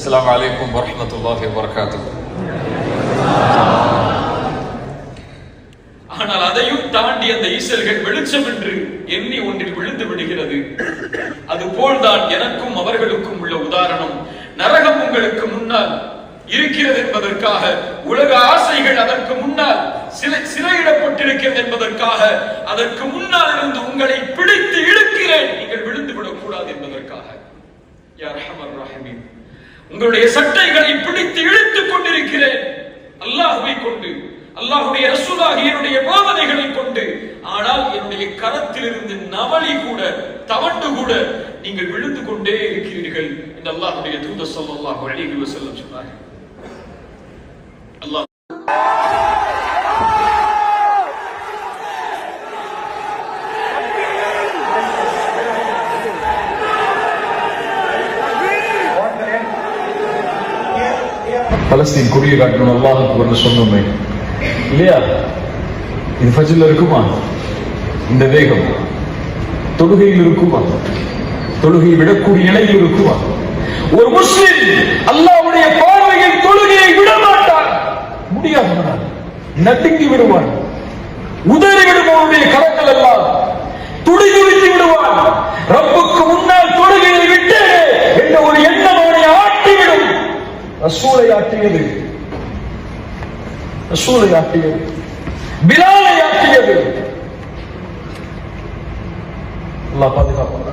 السلام عليكم ورحمة الله وبركاته ஆனால் அதையும் தாண்டி அந்த ஈசல்கள் வெளிச்சம் என்று எண்ணி ஒன்றில் விழுந்து விடுகிறது அது போல்தான் எனக்கும் அவர்களுக்கும் உள்ள உதாரணம் நரகம் உங்களுக்கு முன்னால் இருக்கிறது என்பதற்காக உலக ஆசைகள் அதற்கு முன்னால் சில சிறையிடப்பட்டிருக்கிறது என்பதற்காக அதற்கு முன்னால் இருந்து உங்களை பிடித்து இழுக்கிறேன் நீங்கள் விழுந்து விடக்கூடாது என்பதற்காக யா ரஹ்மர் ரஹீம் உங்களுடைய சட்டைகளை பிடித்து இழுத்துக் கொண்டிருக்கிறேன். அல்லாஹுவை கொண்டு அல்லாஹுடைய ரசூலாகி என்னுடைய போதனைகளை கொண்டு. ஆனால் என்னுடைய கரத்திலிருந்து நவலி கூட தவண்டு கூட நீங்கள் விழுந்து கொண்டே இருக்கிறீர்கள் என்று அல்லாஹுடைய தூத ஸல்லல்லாஹு அழகி வஸல்லம் சொன்னார்கள். அல்லாஹ் பலஸ்தீன் கொடியை காட்டணும் அல்லாஹுக்கு ஒன்று சொன்னோமே இல்லையா? இது ஃபஜில் இருக்குமா? இந்த வேகம். தொழுகையில் இருக்குமா? தொழுகை விடக்கூடிய நிலையில் இருக்குமா? ஒரு முஸ்லிம் அல்லாவுடைய பார்வையில் தொழுகையை விட மாட்டான் முடியாது. நடுங்கி விடுவான். உதறி விடும் ரசூலை ஆட்டியது ரசூலை ஆட்டியது பிலாலை ஆட்டியது அல்லாஹ் பாதுகாப்பான்